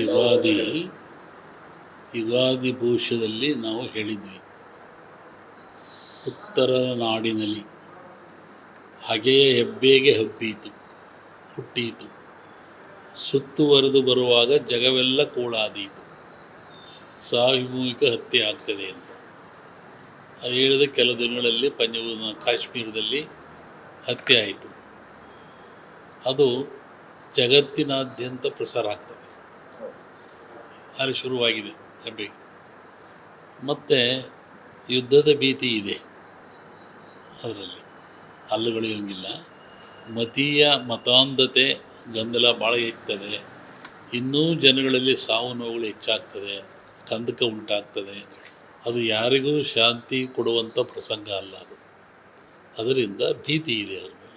ಯುಗಾದಿ ಯುಗಾದಿ ಭವಿಷ್ಯದಲ್ಲಿ ನಾವು ಹೇಳಿದ್ವಿ. ಉತ್ತರ ನಾಡಿನಲ್ಲಿ ಹಗೆಯ ಹೆಬ್ಬೇಗೆ ಹಬ್ಬೀತು, ಹುಟ್ಟೀತು. ಸುತ್ತುವರೆದು ಬರುವಾಗ ಜಗವೆಲ್ಲ ಕೂಳಾದೀತು. ಸಾಮೂಹಿಕ ಹತ್ಯೆ ಆಗ್ತದೆ ಅಂತ. ಅದು ಹೇಳಿದ ಕೆಲ ದಿನಗಳಲ್ಲಿ ಪಂಜಾಬ್, ಕಾಶ್ಮೀರದಲ್ಲಿ ಹತ್ಯೆ ಆಯಿತು. ಅದು ಜಗತ್ತಿನಾದ್ಯಂತ ಪ್ರಸಾರ ಆಗ್ತದೆ. ಅಲ್ಲಿ ಶುರುವಾಗಿದೆ ಹೆಬ್ಬೆ ಮತ್ತು ಯುದ್ಧದ ಭೀತಿ ಇದೆ ಅದರಲ್ಲಿ. ಹಲ್ಲುಗಳಿಯೋಂಗಿಲ್ಲ. ಮತೀಯ ಮತಾಂಧತೆ ಗೊಂದಲ ಭಾಳ ಇರ್ತದೆ. ಇನ್ನೂ ಜನಗಳಲ್ಲಿ ಸಾವು ನೋವುಗಳು ಹೆಚ್ಚಾಗ್ತದೆ. ಕಂದಕ ಉಂಟಾಗ್ತದೆ. ಅದು ಯಾರಿಗೂ ಶಾಂತಿ ಕೊಡುವಂಥ ಪ್ರಸಂಗ ಅಲ್ಲ ಅದು. ಅದರಿಂದ ಭೀತಿ ಇದೆ ಅದ್ರ ಮೇಲೆ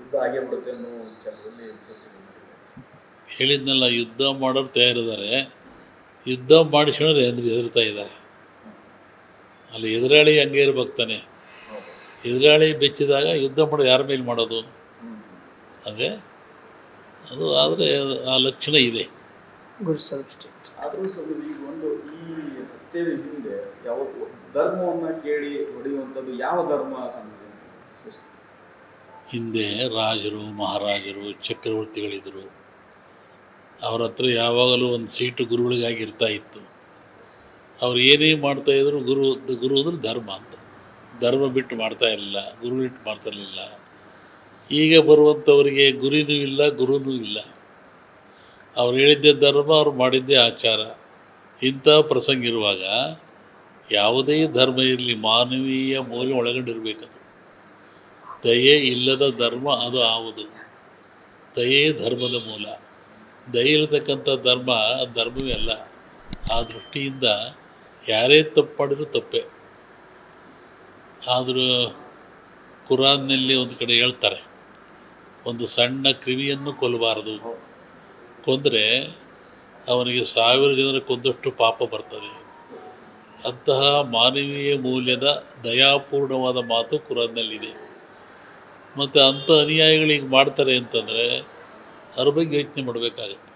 ಯುದ್ಧ ಆಗೇ ಬಿಡುತ್ತೆ ಅನ್ನೋ ವಿಚಾರದಲ್ಲಿ ಚರ್ಚೆ ಹೇಳಿದ್ನಲ್ಲ ಯುದ್ಧ ಮಾಡೋರು ತಯಾರಿದ್ದಾರೆ. ಯುದ್ಧ ಮಾಡಿಸ್ಕೊಂಡ್ರೆ ಅಂದ್ರೆ ಹೆದರ್ತಾ ಇದ್ದಾರೆ. ಅಲ್ಲಿ ಎದುರಾಳಿ ಹಂಗೆ ಇರ್ಬೇಕು ತಾನೆ. ಎದುರಾಳಿ ಬೆಚ್ಚಿದಾಗ ಯುದ್ಧ ಮಾಡೋದು ಯಾರ ಮೇಲೆ ಮಾಡೋದು. ಅದೇ ಅದು ಆದರೆ ಆ ಲಕ್ಷಣ ಇದೆ. ಆದರೂ ಈಗ ಒಂದು ಈ ಹತ್ಯೆ ಹಿಂದೆ ಯಾವ ಧರ್ಮವನ್ನ ಕೇಳಿ ಹೊಡೆಯುವಂಥದ್ದು ಯಾವ ಧರ್ಮ ಸಮಾಜ ಹಿಂದೆ ರಾಜರು, ಮಹಾರಾಜರು ಚಕ್ರವರ್ತಿಗಳಿದ್ದರು ಅವ್ರ ಹತ್ರ ಯಾವಾಗಲೂ ಒಂದು ಸೀಟು ಗುರುಗಳಿಗಾಗಿ ಇರ್ತಾ ಇತ್ತು. ಅವ್ರು ಏನೇ ಮಾಡ್ತಾಯಿದ್ರು ಗುರು ಗುರು ಅಂದ್ರೆ ಧರ್ಮ ಅಂತ. ಧರ್ಮ ಬಿಟ್ಟು ಮಾಡ್ತಾ ಇರಲಿಲ್ಲ ಗುರು ಬಿಟ್ಟು ಮಾಡ್ತಾ ಇರಲಿಲ್ಲ. ಈಗ ಬರುವಂಥವರಿಗೆ ಗುರಿನೂ ಇಲ್ಲ, ಗುರುನೂ ಇಲ್ಲ. ಅವ್ರು ಹೇಳಿದ್ದೇ ಧರ್ಮ, ಅವ್ರು ಮಾಡಿದ್ದೇ ಆಚಾರ. ಇಂಥ ಪ್ರಸಂಗ ಇರುವಾಗ ಯಾವುದೇ ಧರ್ಮ ಇರಲಿ ಮಾನವೀಯ ಮೌಲ್ಯ ಒಳಗೊಂಡಿರಬೇಕದು. ದಯೆ ಇಲ್ಲದ ಧರ್ಮ ಅದು ಆವುದು. ದಯೆ ಧರ್ಮದ ಮೂಲ. ದಯೆ ಇರತಕ್ಕಂಥ ಧರ್ಮ ಧರ್ಮವೇ ಅಲ್ಲ. ಆ ದೃಷ್ಟಿಯಿಂದ ಯಾರೇ ತಪ್ಪು ಮಾಡಿದರೂ ತಪ್ಪೇ. ಆದರೂ ಕುರಾನ್ನಲ್ಲಿ ಒಂದು ಕಡೆ ಹೇಳ್ತಾರೆ, ಒಂದು ಸಣ್ಣ ಕ್ರಿಮಿಯನ್ನು ಕೊಲ್ಲಬಾರದು. ಕೊಂದರೆ ಅವನಿಗೆ ಸಾವಿರ ಜನರ ಕೊಂದಷ್ಟು ಪಾಪ ಬರ್ತದೆ. ಅಂತಹ ಮಾನವೀಯ ಮೌಲ್ಯದ ದಯಾಪೂರ್ಣವಾದ ಮಾತು ಕುರಾನ್ನಲ್ಲಿದೆ ಮತ್ತು ಅಂಥ ಅನುಯಾಯಿಗಳು ಈಗ ಮಾಡ್ತಾರೆ ಅಂತಂದರೆ ಅದ್ರ ಬಗ್ಗೆ ಯೋಚನೆ ಮಾಡಬೇಕಾಗತ್ತೆ.